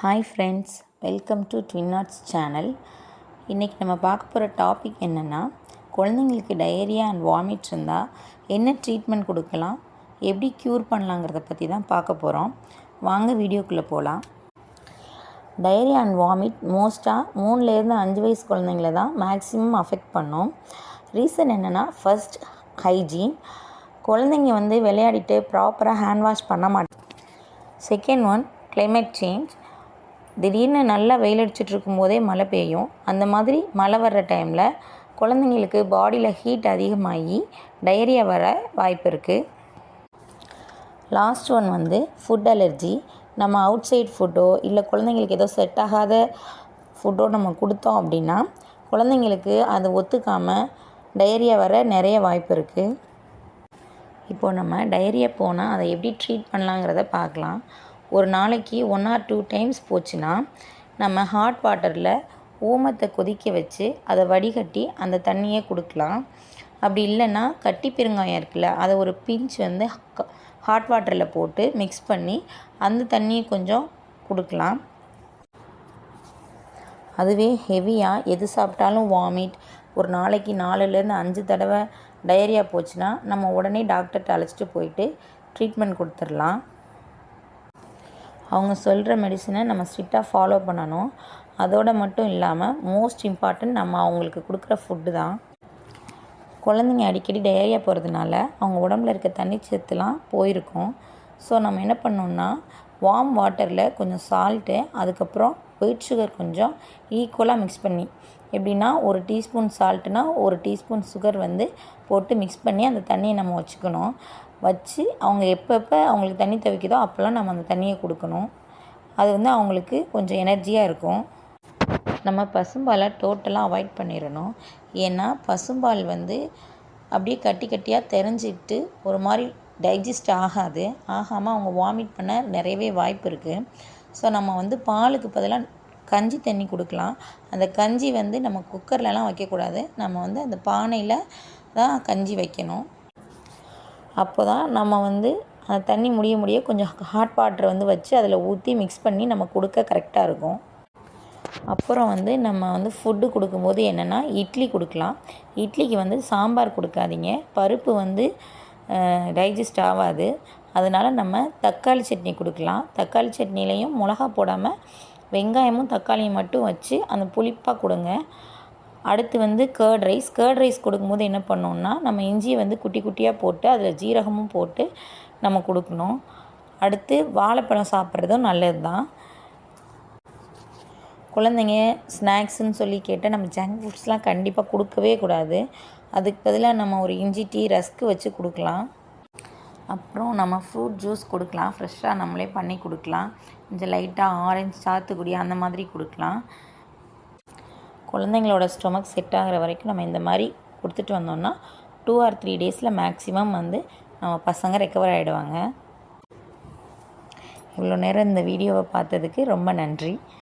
Hi friends welcome to twin arts channel இன்றைக்கி நம்ம பார்க்க போகிற டாபிக் என்னென்னா குழந்தைங்களுக்கு டயரியா அண்ட் வாமிட் இருந்தால் என்ன ட்ரீட்மெண்ட் கொடுக்கலாம் எப்படி க்யூர் பண்ணலாங்கிறத பற்றி தான் பார்க்க போகிறோம் வாங்க வீடியோக்குள்ளே போகலாம் டயரியா அண்ட் வாமிட் மோஸ்ட்டாக மூணுலேருந்து அஞ்சு வயசு குழந்தைங்கள தான் மேக்ஸிமம் அஃபெக்ட் பண்ணும். ரீசன் என்னென்னா ஃபர்ஸ்ட் ஹைஜீன் குழந்தைங்க வந்து விளையாடிட்டு ப்ராப்பராக ஹேண்ட் வாஷ் பண்ண மாட்டேன் செகண்ட் ஒன் கிளைமேட் சேஞ்ச் திடீர்னு நல்லா வெயில் அடிச்சுட்டு இருக்கும்போதே மழை பெய்யும். அந்த மாதிரி மழை வர்ற டைமில் குழந்தைங்களுக்கு பாடியில் ஹீட் அதிகமாகி டயரியா வர வாய்ப்பு இருக்குது லாஸ்ட் ஒன் வந்து ஃபுட் அலர்ஜி நம்ம அவுட் சைட் ஃபுட்டோ இல்லை குழந்தைங்களுக்கு ஏதோ செட் ஆகாத ஃபுட்டோ நம்ம கொடுத்தோம் அப்படின்னா குழந்தைங்களுக்கு அது ஒத்துக்காமல் டயரியா வர நிறைய வாய்ப்பு இருக்குது இப்போது நம்ம டயரியா போனால் அதை எப்படி ட்ரீட் பண்ணலாங்கிறத பார்க்கலாம். ஒரு நாளைக்கு ஒன் ஆர் டூ டைம்ஸ் போச்சுன்னா நம்ம ஹாட் வாட்டரில் ஓமத்தை கொதிக்க வச்சு அதை வடிகட்டி அந்த தண்ணியை கொடுக்கலாம். அப்படி இல்லைன்னா கட்டி பெருங்காயம் இருக்குல்ல அதை ஒரு பிஞ்ச் வந்து ஹாட் வாட்டரில் போட்டு மிக்ஸ் பண்ணி அந்த தண்ணியை கொஞ்சம் கொடுக்கலாம். அதுவே ஹெவியாக எது சாப்பிட்டாலும் வாமிட் ஒரு நாளைக்கு நாலுலேருந்து அஞ்சு தடவை டயரியா போச்சுன்னா நம்ம உடனே டாக்டர்கிட்ட அழைச்சிட்டு போயிட்டு ட்ரீட்மெண்ட் கொடுத்துடலாம். அவங்க சொல்கிற மெடிசனை நம்ம ஸ்ட்ரிக்டாக ஃபாலோ பண்ணணும். அதோடு மட்டும் இல்லாமல் மோஸ்ட் இம்பார்ட்டன்ட் நம்ம அவங்களுக்கு கொடுக்குற ஃபுட்டு தான். குழந்தைங்க அடிக்கடி டயரியா போகிறதுனால அவங்க உடம்புல இருக்க தண்ணி சத்துலாம் போயிருக்கும். ஸோ நம்ம என்ன பண்ணோம்னா வார்ம் வாட்டரில் கொஞ்சம் சால்ட்டு அதுக்கப்புறம் ஒயிட் சுகர் கொஞ்சம் ஈக்குவலாக மிக்ஸ் பண்ணி. எப்படின்னா ஒரு டீஸ்பூன் சால்ட்டுனா ஒரு டீஸ்பூன் சுகர் வந்து போட்டு மிக்ஸ் பண்ணி அந்த தண்ணியை நம்ம வச்சுக்கணும். வச்சு அவங்க எப்பப்போ அவங்களுக்கு தண்ணி தவிக்குதோ அப்போல்லாம் நம்ம அந்த தண்ணியை கொடுக்கணும். அது வந்து அவங்களுக்கு கொஞ்சம் எனர்ஜியாக இருக்கும். நம்ம பசும்பாலை டோட்டலாக அவாய்ட் பண்ணிடணும். ஏன்னா பசும்பால் வந்து அப்படியே கட்டி கட்டியாக தெரிஞ்சிட்டு ஒரு மாதிரி டைஜஸ்ட் ஆகாது. ஆகாமல் அவங்க வாமிட் பண்ண நிறையவே வாய்ப்பு இருக்குது ஸோ நம்ம வந்து பாலுக்கு பதிலாக கஞ்சி தண்ணி கொடுக்கலாம். அந்த கஞ்சி வந்து நம்ம குக்கர்லலாம் வைக்கக்கூடாது. நம்ம வந்து அந்த பானையில் தான் கஞ்சி வைக்கணும். அப்போ தான் நம்ம வந்து அந்த தண்ணி முடிய முடிய கொஞ்சம் ஹாட் வாட்டர் வந்து வச்சு அதில் ஊற்றி மிக்ஸ் பண்ணி நம்ம கொடுக்க கரெக்டாக இருக்கும். அப்புறம் வந்து நம்ம வந்து ஃபுட்டு கொடுக்கும்போது என்னென்னா இட்லி கொடுக்கலாம். இட்லிக்கு வந்து சாம்பார் கொடுக்காதீங்க. பருப்பு வந்து டைஜஸ்ட் ஆகாது. அதனால் நம்ம தக்காளி சட்னி கொடுக்கலாம். தக்காளி சட்னிலையும் மிளகா போடாமல் வெங்காயமும் தக்காளியும் மட்டும் வச்சு அந்த புளிப்பாக கொடுங்க. அடுத்து வந்து கேர்ட் ரைஸ் கேர்ட் ரைஸ் கொடுக்கும்போது என்ன பண்ணோம்னா நம்ம இஞ்சியை வந்து குட்டி குட்டியாக போட்டு அதில் ஜீரகமும் போட்டு நம்ம கொடுக்கணும். அடுத்து வாழைப்பழம் சாப்பிட்றதும் நல்லது தான் குழந்தைங்க ஸ்நாக்ஸுன்னு சொல்லி கேட்டால் நம்ம ஜங்க் ஃபுட்ஸ்லாம் கண்டிப்பாக கொடுக்கவே கூடாது. அதுக்கு பதிலாக நம்ம ஒரு இஞ்சி டீ ரஸ்க்கு வச்சு கொடுக்கலாம். அப்புறம் நம்ம ஃப்ரூட் ஜூஸ் கொடுக்கலாம். ஃப்ரெஷ்ஷாக நம்மளே பண்ணி கொடுக்கலாம். கொஞ்சம் லைட்டாக ஆரஞ்சு சாத்துக்குடி அந்த மாதிரி கொடுக்கலாம். குழந்தைங்களோட ஸ்டொமக் செட் ஆகிற வரைக்கும் நம்ம இந்த மாதிரி கொடுத்துட்டு வந்தோம்னா டூ ஆர் த்ரீ டேஸில் மேக்ஸிமம் வந்து நம்ம பசங்க ரெக்கவர் ஆகிடுவாங்க இவ்வளோ நேரம் இந்த வீடியோவை பார்த்ததுக்கு ரொம்ப நன்றி.